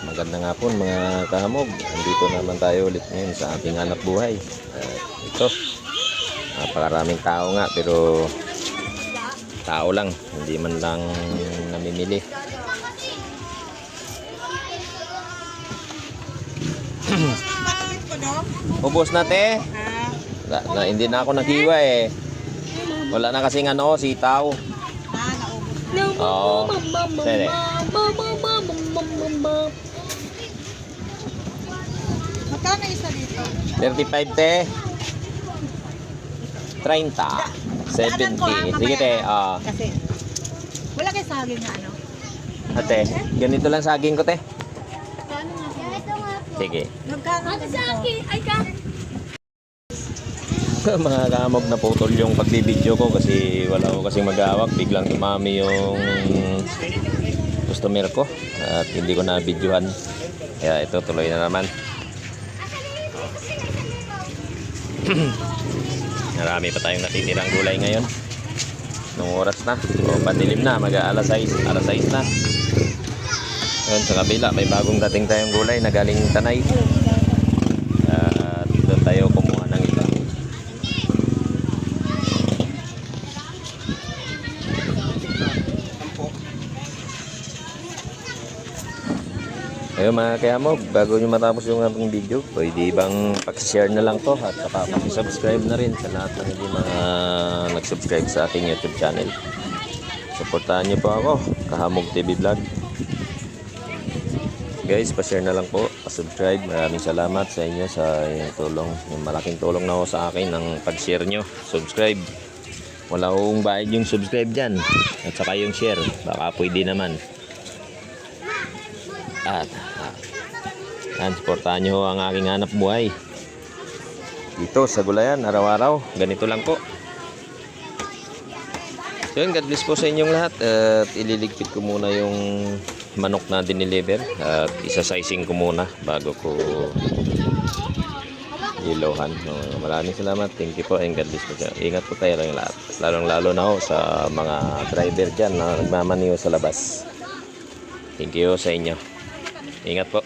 Magandang hapon mga kahamog. Andito naman tayo ulit ngayon sa ating anak buhay. At ito, napakaraming tao nga pero tao lang, hindi man lang namimili. Ubos na te. Na, na- hindi na ako naghiwa eh. Wala na kasing ano, sitaw. ah, naubos na. Oo. Sere. Magkano isa dito? 35 te. 30. 70. Sige te. Ah. Kasi, wala kayo saging na ano? Ate, ganito lang saging ko te. Sige. Magkano ito dito? mga kamog na putol yung pagbibideo ko kasi wala ko kasing mag-aawak. Biglang dumami yung customer ko at hindi ko na videohan. Kaya ito tuloy na naman. Marami pa tayong natitirang gulay ngayon. Nung oras na. O pandilim na. Mag alas 6. Alas 6 na. Ngayon sa kabila may bagong dating tayong gulay na galing Tanay. At doon tayo kumuha ng iba. Ayun mga kayamog, bago nyo matapos yung ating video, pwede bang pakishare na lang to at saka pakisubscribe na rin sa lahat ng hindi mga nag-subscribe sa ating YouTube channel. Supportahan nyo po ako, Kahamog TV Vlog. Guys, pa-share na lang po, pa-subscribe. Maraming salamat sa inyo sa inyong tulong. Yung malaking tulong na ho sa akin ng pag-share nyo. Subscribe. Wala akong bayad yung subscribe dyan. At saka yung share. Baka pwede naman. At, ah, yan, supportahan nyo ang aking hanap buhay. Dito sa Gulayan, araw-araw. Ganito lang po. So yun, God bless po sa inyong lahat. At ililigpit ko muna yung manok na diniliver. At isa-sizing ko muna bago ko ilohan. So, maraming salamat. Thank you po and God bless po. sa- Ingat po tayo lang lahat. Lalong-lalo na ho sa mga driver dyan na nagmamaniho sa labas. Thank you sa inyo. Ingat po.